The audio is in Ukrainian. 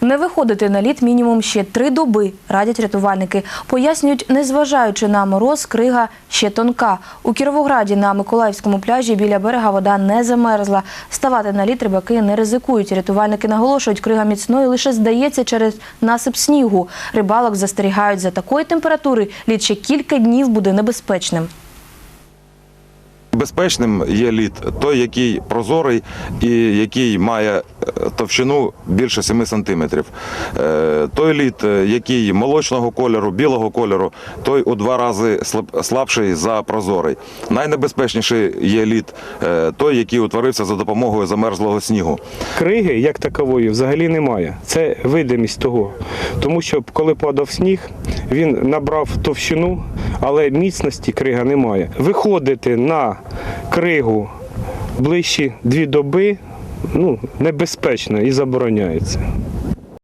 Не виходити на лід мінімум ще три доби, радять рятувальники. Пояснюють, незважаючи на мороз, крига ще тонка. У Кіровограді на Миколаївському пляжі біля берега вода не замерзла. Ставати на лід рибаки не ризикують. Рятувальники наголошують, крига міцною лише здається через насип снігу. Рибалок застерігають за такої температури лід ще кілька днів буде небезпечним. Безпечним є лід, той, який прозорий і який має е, товщину більше 7 сантиметрів. Е, Той лід, е, який молочного кольору, білого кольору, той у два рази слабший за прозорий. Найнебезпечніший є лід, той, який утворився за допомогою замерзлого снігу. Криги як такової взагалі немає. Це видимість того. Тому що коли падав сніг, він набрав товщину, але міцності крига немає. Виходити на кригу ближчі дві доби ну, небезпечно і забороняється.